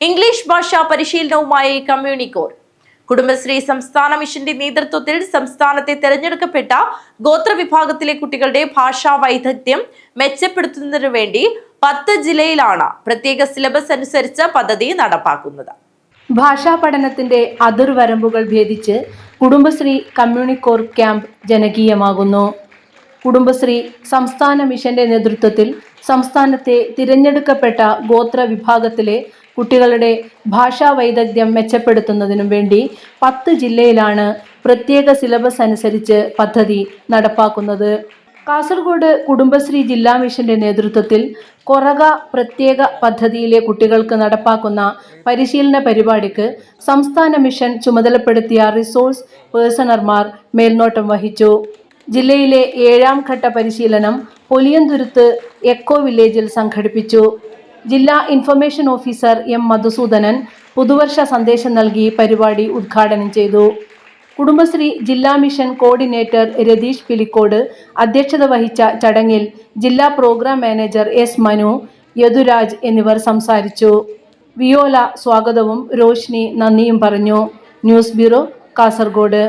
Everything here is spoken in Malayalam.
ഇംഗ്ലീഷ് ഭാഷാ പരിശീലനവുമായി കമ്മ്യൂണിക്കോർ കുടുംബശ്രീ സംസ്ഥാന മിഷന്റെ നേതൃത്വത്തിൽ സംസ്ഥാനത്തെ തെരഞ്ഞെടുക്കപ്പെട്ട ഗോത്രവിഭാഗത്തിലെ കുട്ടികളുടെ ഭാഷാ വൈദഗ്ധ്യം മെച്ചപ്പെടുത്തുന്നതിനു വേണ്ടി പത്ത് ജില്ലയിലാണ് പ്രത്യേക സിലബസ് അനുസരിച്ച് പദ്ധതി നടപ്പാക്കുന്നത്. ഭാഷാ പഠനത്തിന്റെ അതിർവരമ്പുകൾ ഭേദിച്ച് കുടുംബശ്രീ കമ്മ്യൂണിക്കോർ ക്യാമ്പ് ജനകീയമാകുന്നു. കുടുംബശ്രീ സംസ്ഥാന മിഷന്റെ നേതൃത്വത്തിൽ സംസ്ഥാനത്തെ തിരഞ്ഞെടുക്കപ്പെട്ട ഗോത്ര വിഭാഗത്തിലെ കുട്ടികളുടെ ഭാഷാ വൈദഗ്ധ്യം മെച്ചപ്പെടുത്തുന്നതിനും വേണ്ടി പത്ത് ജില്ലയിലാണ് പ്രത്യേക സിലബസ് അനുസരിച്ച് പദ്ധതി നടപ്പാക്കുന്നത്. കാസർഗോഡ് കുടുംബശ്രീ ജില്ലാ മിഷന്റെ നേതൃത്വത്തിൽ കൊറക പ്രത്യേക പദ്ധതിയിലെ കുട്ടികൾക്ക് നടപ്പാക്കുന്ന പരിശീലന പരിപാടിക്ക് സംസ്ഥാന മിഷൻ ചുമതലപ്പെടുത്തിയ റിസോഴ്സ് പേഴ്സണർമാർ മേൽനോട്ടം വഹിച്ചു. ജില്ലയിലെ ഏഴാം ഘട്ട പരിശീലനം പൊലിയന്തുരുത്ത് എക്കോ വില്ലേജിൽ സംഘടിപ്പിച്ചു. ജില്ലാ ഇൻഫർമേഷൻ ഓഫീസർ എം മധുസൂദനൻ പുതുവർഷ സന്ദേശം നൽകി പരിപാടി ഉദ്ഘാടനം ചെയ്തു. കുടുംബശ്രീ ജില്ലാ മിഷൻ കോർഡിനേറ്റർ രതീഷ് പിലിക്കോട് അധ്യക്ഷത വഹിച്ച ചടങ്ങിൽ ജില്ലാ programme manager S Manu Yaduraj എന്നിവർ സംസാരിച്ചു. വിയോല സ്വാഗതവും രോഷ്നി നന്ദിയും പറഞ്ഞു. News bureau Kasaragod.